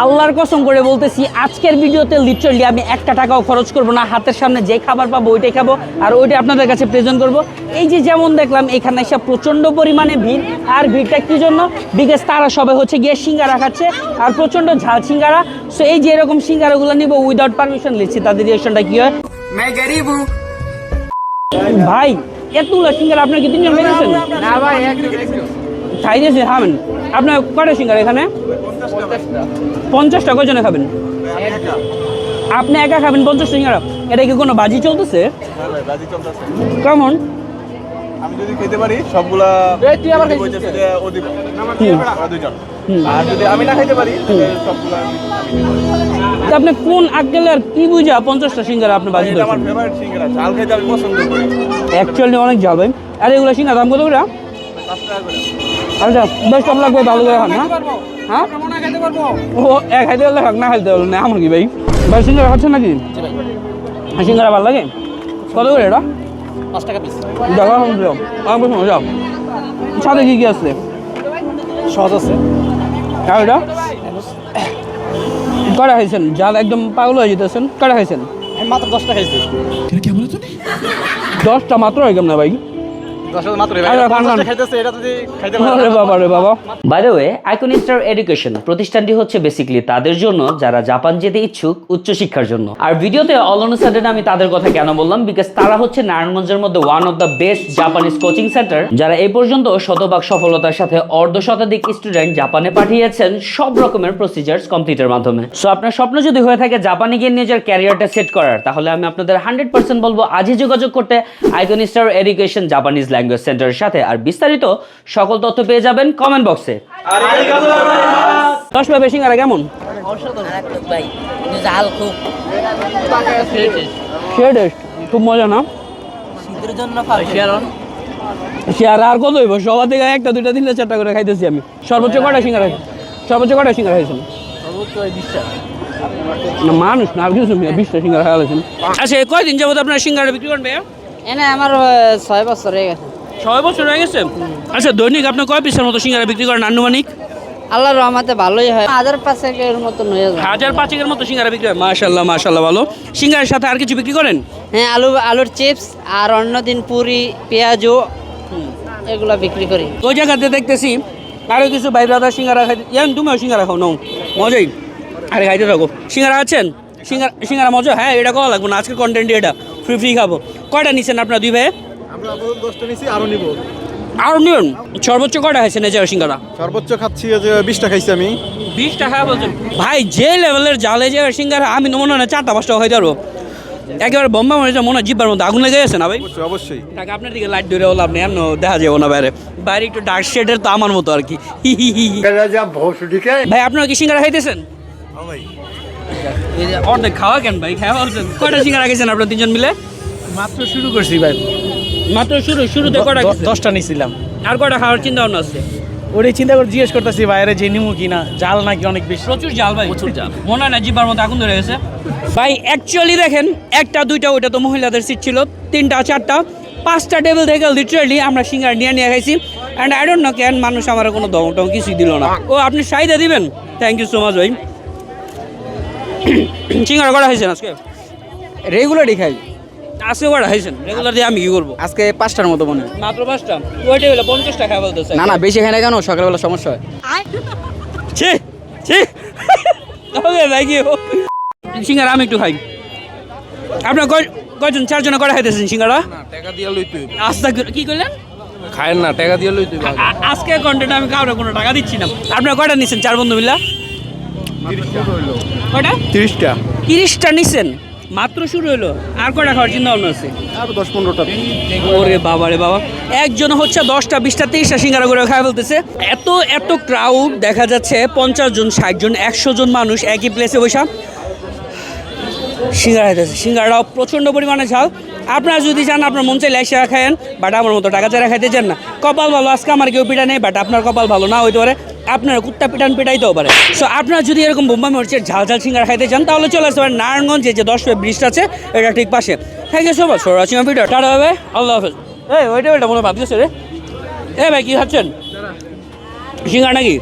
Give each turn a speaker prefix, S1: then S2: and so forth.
S1: আল্লাহর কসম করে বলতেছি আজকের ভিডিওতে লিটারলি আমি একটা টাকাও খরচ করব না হাতের সামনে যে খাবার পাবো ওইটাই খাব আর ওইটা আপনাদের কাছে প্রেজেন্ট করব। এই যে যেমন দেখলাম এখানে এসে প্রচণ্ড পরিমাণে ভিড় আর ভিড়টা কী জন্য? বিকজ তারা সবাই হচ্ছে গিয়ে সিঙ্গারা খাচ্ছে আর প্রচণ্ড ঝাল সিঙ্গারা। সো এই যে এরকম সিঙ্গারাগুলো নিব উইদাউট পারমিশন লিখছি তাদের রিয়েশনটা কী হয়? ভাই এতগুলো সিঙ্গারা আপনার কি তিনজন
S2: না ভাই একদম একদম
S1: খাবেন। আপনার কয়টা সিঙ্গারা এখানে? পঞ্চাশটা। কয়জনে খাবেন? আপনি একা খাবেন পঞ্চাশ সিঙ্গারা? এটা কি কোনো বাজি চলতেছে?
S3: ভাই।
S1: কেমন?
S3: আমি যদি খেতে পারি সবগুলা
S2: তুই আবার।
S3: আর যদি আমি না খাইতে পারি সবগুলা আমি আমি নিবো।
S1: তা আপনি কোন আক্কেলের কি বুঝা পঞ্চাশটা সিঙ্গারা আপনি বাজি
S3: আমার ফেভারিট সিঙ্গারা ঝাল খেতে আমি পছন্দ করি।
S1: অ্যাকচুয়ালি অনেক যাবে আর এগুলো সিঙ্গারা দাম কত করে?
S3: টাকা করে।
S1: আচ্ছা বেশ কম লাগবে ভালো করে খান হ্যাঁ? হ্যাঁ? ও এক খাইতে পারলে খাক না খাইতে পারলে না আমার কি ভাই? ভাই সিঙ্গারা খাচ্ছেন নাকি? আর সিঙ্গারা ভালো লাগে? কত করে এটা?
S2: পাঁচ টাকা পিস
S1: দেখা আমার যাও। সাথে কি কি আছে?
S2: সহজ আছে।
S1: আর এটা? কটা খাইছেন? জাল একদম পাগল হয়ে যেতেছেন কটা খাইছেন?
S2: মাত্র দশটা খাইছি।
S1: দশটা মাত্র হয় কেমন ভাই?
S2: দশটা মাত্র
S1: আরে, খান, খান।
S2: খাইতেছে এটা যদি খাইতে
S1: আরে বাবা রে বাবা।
S4: By the way icon star education প্রতিষ্ঠানটি হচ্ছে বেসিক্যালি তাদের জন্য যারা জাপান যেতে ইচ্ছুক উচ্চশিক্ষার জন্য। আর ভিডিওতে অল অন আমি তাদের কথা কেন বললাম? বিকজ তারা হচ্ছে নারায়ণগঞ্জের মধ্যে one of the best Japanese coaching centre যারা এই পর্যন্ত শতভাগ সফলতার সাথে অর্ধ শতাধিক স্টুডেন্ট জাপানে পাঠিয়েছেন সব রকমের প্রসিজার্স কমপ্লিটের মাধ্যমে। সো আপনার স্বপ্ন যদি হয়ে থাকে জাপানে গিয়ে নিজের ক্যারিয়ারটা সেট করার তাহলে আমি আপনাদের হান্ড্রেড পার্সেন্ট বলব আজই যোগাযোগ করতে icon star education Japanese language সেন্টারের সাথে আর বিস্তারিত সকল তথ্য পেয়ে যাবেন কমেন্ট বক্সে
S1: কেমন?
S5: খুব
S1: মজা না? আর কত হইব? সবার থেকে একটা, দুইটা, তিনটা, চারটা করে খাইতেছি আমি। সর্বোচ্চ কয়টা সিঙ্গারা সর্বোচ্চ কয়টা সিঙ্গারা খাইছেন? মানুষ না, আর কিছু বিশটা সিঙ্গারা খাওয়ালেছেন আচ্ছা কয়দিন যাবত আপনার সিঙ্গারা বিক্রি ভাইয়া?
S5: এনে আমার ছয় বছর হয়ে গেছে।
S1: ছয় বছর হয়ে গেছে? আচ্ছা দৈনিক আপনি কয় পিসের মতো সিঙ্গারা বিক্রি করেন আনুমানিক
S5: আল্লাহর রহমাতে ভালোই হয়। হাজার পাঁচেকের মতন হয়ে যায়।
S1: হাজার পাঁচেকের মতো সিঙ্গারা বিক্রি হয়। মাশাল্লাহ মাশাল্লাহ ভালো। সিঙ্গারের সাথে আর কিছু বিক্রি করেন?
S5: হ্যাঁ আলু আলুর চিপস আর অন্যদিন পুরি পেঁয়াজু এগুলো বিক্রি করি।
S1: ওই জায়গাতে দেখতেছি আরও কিছু ভাই ব্রাদার সিঙ্গারা খাইতে ইয়ান তুমিও সিঙ্গারা খাও নাও। মজাই। আরে খাইতে থাকো। সিঙ্গারা আছেন? সিঙ্গারা সিঙ্গারা মজা? হ্যাঁ এটা কওয়া লাগবে না। আজকের কন্টেন্ট এটা। ফ্রি ফ্রি খাব। কয়টা নিছেন আপনার দুই ভাই
S3: আরও নিবো।
S1: আর নিন সর্বোচ্চ কয়টা খাইছেন এছাড়া সিঙ্গারা?
S3: সর্বোচ্চ খাচ্ছি যে বিশটা খাইছি আমি।
S1: বিশ টাকা বলছেন? ভাই যে লেভেলের জালে যে সিঙ্গারা আমি মনে হয় না চারটা পাঁচটা খাইতে পারব। একেবারে বোম্বা মনে হচ্ছে মনে হয় জিব্বার মধ্যে আগুন লেগে গেছে না ভাই?
S3: অবশ্যই
S1: টাকা আপনার দিকে লাইট ধরে হলো আপনি এমন দেখা যাব না বাইরে। বাইরে একটু ডার্ক শেডের তো আমার মতো আর কি। হি হি হি হি। ভাই আপনারা কি সিঙ্গারা খাইতেছেন? এই অর্ধেক খাওয়া কেন ভাই? খাওয়া বলছেন। কয়টা সিঙ্গারা খাইছেন আপনারা তিনজন মিলে?
S2: মাত্র শুরু করছি ভাই।
S1: মাত্র শুরু শুরুতে কটা
S2: দশটা নিয়েছিলাম
S1: আর কটা খাওয়ার চিন্তা ভাবনা আছে?
S2: ওটাই চিন্তা করে জিজ্ঞেস করতেছি বাইরে যে নিমু কিনা জাল নাকি অনেক বেশি?
S1: প্রচুর জাল ভাই। প্রচুর জাল। মনে হয় না জিব্বার মতো আগুন ধরে গেছে। ভাই অ্যাকচুয়ালি দেখেন একটা দুইটা ওইটা তো মহিলাদের সিট ছিল তিনটা চারটা পাঁচটা টেবিল থেকে লিটারালি আমরা সিঙ্গার নিয়ে নিয়ে খাইছি। অ্যান্ড আই ডোন্ট নো কেন মানুষ আমার কোনো দম টম কিছুই দিল না। ও আপনি সাইদা দিবেন? থ্যাংক ইউ সো মাচ ভাই। সিঙ্গার করা হয়েছেন আজকে?
S2: রেগুলারই খাই।
S1: আজকে করা হয়েছেন? রেগুলার দিয়ে আমি কি করব?
S2: আজকে পাঁচটার মতো মনে হয়।
S1: মাত্র পাঁচটা? ওই টেবিলে পঞ্চাশ টাকা বলতেছে
S2: না না বেশি খাই না কেন? সকালবেলা সমস্যা হয়।
S1: ছি ছি। ওকে থ্যাংক ইউ সিঙ্গারা আমি একটু খাই। আপনার কয় কয়জন চারজনে করা খাইতেছেন সিঙ্গারা?
S3: টাকা দিয়ে লই তুই
S1: আস্তা কি করলেন?
S3: খায়েন না টাকা দিয়ে লই তুই
S1: আজকে কন্টেন্ট আমি কাউরে কোনো টাকা দিচ্ছি না। আপনার কয়টা নিচ্ছেন চার বন্ধু মিলা? কয়টা?
S3: তিরিশটা।
S1: তিরিশটা নিচ্ছেন মাত্র শুরু হলো। আর কটা খাওয়ার চিন্তা ভাবনা আছে?
S3: আর দশ পনেরোটা।
S1: ওরে বাবা রে বাবা। একজন হচ্ছে দশটা বিশটা তেইশটা সিঙ্গারা করে খায় বলতেছে এত এত ক্রাউড দেখা যাচ্ছে পঞ্চাশ জন ষাট জন একশো জন মানুষ একই প্লেসে বসা। সিঙ্গারা খাইতেছে। সিঙ্গারাটাও প্রচণ্ড পরিমাণে ঝাল। আপনারা যদি চান, আপনার মন চাইলে এসে খায়েন বাট আমার মতো টাকা চারা খাইতে চান না। কপাল ভালো, আজকে আমার কেউ পিঠা নেই বাট আপনার কপাল ভালো না হইতে পারে। আপনার কুত্তা পিটান পিটাইতেও পারে। সো আপনারা যদি এরকম বোম্বা মরিচের ঝাল ঝাল সিঙ্গারা খাইতে চান, তাহলে চলে আসতে পারেন নারায়ণগঞ্জে, যে দশ ব্রিজটা আছে, এটা ঠিক পাশে। Thank you so much for watching video tata হবে আল্লাহ হাফেজ। এই, ওইটা ওইটা, মনে ভাবতেছে রে। এ, ভাই, কি খাচ্ছেন? সিঙ্গারা নাকি?